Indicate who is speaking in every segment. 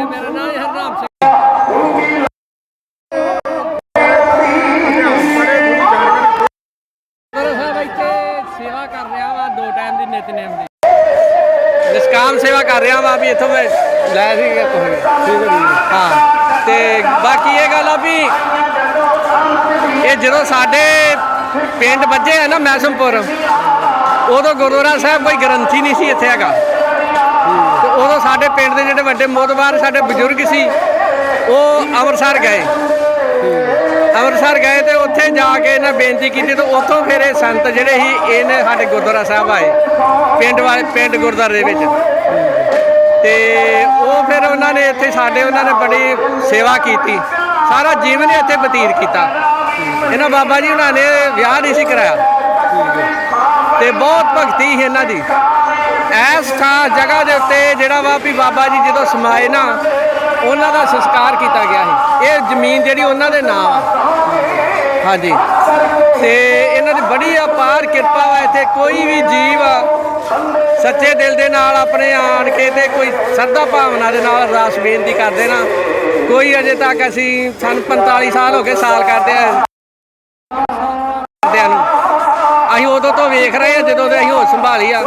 Speaker 1: ਇਹ ਮੇਰਾ ਨਾਮ ਹਰਨਾਮ ਸਿੰਘ। ਸੇਵਾ ਕਰ ਰਿਹਾ ਵਾ, ਦੋ ਟਾਈਮ ਦੀ ਨਿਤਨੇਮ ਦੀ। ਨਿਸ਼ਕਾਮ ਸੇਵਾ ਕਰ ਰਿਹਾ ਵਾ ਵੀ ਇੱਥੋਂ ਮੈਂ ਲੈ ਸੀ ਕੋਈ ਠੀਕ ਹੈ ਹਾਂ, ਤੇ ਬਾਕੀ ਇਹ ਗੱਲ ਆ ਵੀ ਇਹ ਜਦੋਂ ਸਾਡੇ ਪਿੰਡ ਵੱਜੇ ਆ ਨਾ ਮੈਸਮਪੁਰ ਉਦੋਂ ਗੁਰਦੁਆਰਾ ਸਾਹਿਬ ਕੋਈ ਗ੍ਰੰਥੀ ਨਹੀਂ ਸੀ ਇੱਥੇ ਹੈਗਾ। ਉਦੋਂ ਸਾਡੇ ਪਿੰਡ ਦੇ ਜਿਹੜੇ ਵੱਡੇ ਮੋਦਵਾਰ ਸਾਡੇ ਬਜ਼ੁਰਗ ਸੀ, ਉਹ ਅੰਮ੍ਰਿਤਸਰ ਗਏ। ਅੰਮ੍ਰਿਤਸਰ ਗਏ ਤੇ ਉੱਥੇ ਜਾ ਕੇ ਇਹਨਾਂ ਬੇਨਤੀ ਕੀਤੀ ਤੇ ਉੱਥੋਂ ਫਿਰ ਇਹ ਸੰਤ ਜਿਹੜੇ ਸੀ ਇਹਨੇ ਸਾਡੇ ਗੁਰਦੁਆਰਾ ਸਾਹਿਬ ਆਏ, ਪਿੰਡ ਵਾਲੇ, ਪਿੰਡ ਗੁਰਦੁਆਰੇ ਦੇ ਵਿੱਚ। ਤੇ ਉਹ ਫਿਰ ਉਹਨਾਂ ਨੇ ਇੱਥੇ ਸਾਡੇ, ਉਹਨਾਂ ਨੇ ਬੜੀ ਸੇਵਾ ਕੀਤੀ। ਸਾਰਾ ਜੀਵਨ ਹੀ ਇੱਥੇ ਬਤੀਤ ਕੀਤਾ। ਇਹਨਾਂ ਬਾਬਾ ਜੀ ਉਹਨਾਂ ਨੇ ਵਿਆਹ ਨਹੀਂ ਸੀ ਕਰਾਇਆ। ਤੇ ਬਹੁਤ ਭਗਤੀ ਸੀ ਇਹਨਾਂ ਦੀ। ਇਸ ਥਾਂ, ਜਗ੍ਹਾ ਦੇ ਉੱਤੇ ਜਿਹੜਾ ਵਾ ਵੀ ਬਾਬਾ ਜੀ ਜਦੋਂ ਸਮਾਏ ਨਾ, ਉਹਨਾਂ ਦਾ ਸੰਸਕਾਰ ਕੀਤਾ ਗਿਆ ਸੀ। ਇਹ ਜ਼ਮੀਨ ਜਿਹੜੀ ਉਹਨਾਂ ਦੇ ਨਾਮ ਆ। ਹਾਂਜੀ। ਤੇ ਇਹਨਾਂ ਦੀ ਬੜੀ ਅਪਾਰ ਕਿਰਪਾ ਵਾ ਇੱਥੇ। ਕੋਈ ਵੀ ਜੀਵ ਸੱਚੇ ਦਿਲ ਦੇ ਨਾਲ ਆਪਣੇ ਆਣ ਕੇ ਤੇ ਕੋਈ ਸਰਦਾ ਭਾਵਨਾ ਦੇ ਨਾਲ ਰਾਸ ਬੇਨਤੀ ਕਰਦੇ ਨਾ। ਕੋਈ ਅਜੇ ਤੱਕ ਅਸੀਂ, ਸਾਨੂੰ 45 ਸਾਲ ਹੋ ਗਏ ਸਾਲ ਕਰਦੇ ਆ। ਨੂੰ ਉਦੋਂ ਤੋਂ ਵੇਖ ਰਹੇ ਆ, ਜਦੋਂ ਦੇ ਅਸੀਂ ਹੋਸ਼ ਸੰਭਾਲੀ ਆ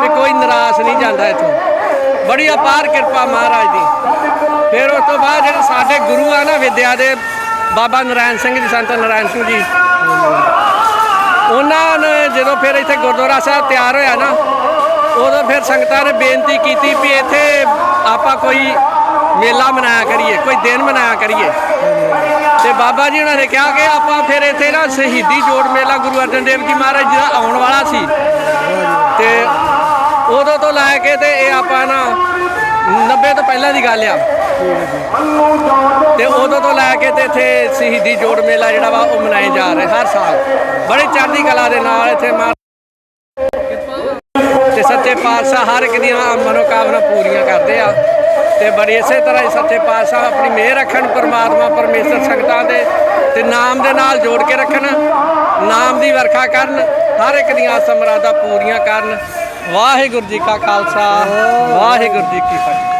Speaker 1: ਵੀ ਕੋਈ ਨਿਰਾਸ਼ ਨਹੀਂ ਜਾਂਦਾ ਇੱਥੋਂ। ਬੜੀ ਅਪਾਰ ਕਿਰਪਾ ਮਹਾਰਾਜ ਦੀ। ਫਿਰ ਉਸ ਤੋਂ ਬਾਅਦ ਜਿਹੜੇ ਸਾਡੇ ਗੁਰੂ ਆ ਨਾ, ਵਿਦਿਆ ਦੇ, ਬਾਬਾ ਨਰਾਇਣ ਸਿੰਘ ਜੀ, ਸੰਤ ਨਰਾਇਣ ਸਿੰਘ ਜੀ। ਉਹਨਾਂ ਨੇ ਜਦੋਂ ਫਿਰ ਇੱਥੇ ਗੁਰਦੁਆਰਾ ਸਾਹਿਬ ਤਿਆਰ ਹੋਇਆ ਨਾ, ਉਦੋਂ ਫਿਰ ਸੰਗਤਾਂ ਨੇ ਬੇਨਤੀ ਕੀਤੀ ਵੀ ਇੱਥੇ ਆਪਾਂ ਕੋਈ ਮੇਲਾ ਮਨਾਇਆ ਕਰੀਏ, ਕੋਈ ਦਿਨ ਮਨਾਇਆ ਕਰੀਏ। ਤੇ ਬਾਬਾ ਜੀ ਉਹਨਾਂ ਨੇ ਕਿਹਾ ਕਿ ਆਪਾਂ ਫਿਰ ਇੱਥੇ ਨਾ ਸ਼ਹੀਦੀ ਜੋੜ ਮੇਲਾ ਗੁਰੂ ਅਰਜਨ ਦੇਵ ਜੀ ਮਹਾਰਾਜ ਜੀ ਦਾ ਆਉਣ ਵਾਲਾ ਸੀ। ਤੇ ਉਦੋਂ ਤੋਂ ਲੈ ਕੇ ਤੇ ਇਹ ਆਪਾਂ ਨਾ 90 ਤੋਂ ਪਹਿਲਾਂ ਦੀ ਗੱਲ ਆ। ਤੇ ਉਦੋਂ ਤੋਂ ਲੈ ਕੇ ਤੇ ਇੱਥੇ ਸ਼ਹੀਦੀ ਜੋੜ ਮੇਲਾ ਜਿਹੜਾ ਵਾ ਉਹ ਮਨਾਏ ਜਾ ਰਹੇ ਹਰ ਸਾਲ। ਬੜੇ ਚੜ੍ਹਦੀ ਕਲਾ ਦੇ ਨਾਲ ਇੱਥੇ ਮਾ ਤੇ ਸੱਚੇ ਪਾਤਸ਼ਾਹ ਹਰ ਇੱਕ ਦੀਆਂ ਮਨੋਕਾਮਨਾ ਪੂਰੀਆਂ ਕਰਦੇ ਆ। ਤੇ ਬੜੀ ਇਸੇ ਤਰ੍ਹਾਂ ਹੀ ਸੱਚੇ ਪਾਤਸ਼ਾਹ ਆਪਣੀ ਮਿਹਰ ਰੱਖਣ, ਪਰਮਾਤਮਾ, ਪਰਮੇਸ਼ਰ ਸੰਗਤਾਂ ਦੇ ਤੇ ਨਾਮ ਦੇ ਨਾਲ ਜੋੜ ਕੇ ਰੱਖਣ, ਨਾਮ ਦੀ ਵਰਖਾ ਕਰਨ, ਹਰ ਇੱਕ ਦੀਆਂ ਆਸਾਂ ਪੂਰੀਆਂ ਕਰਨ। ਵਾਹਿਗੁਰੂ ਜੀ ਕਾ ਖਾਲਸਾ, ਵਾਹਿਗੁਰੂ ਜੀ ਕੀ ਫਤਿਹ।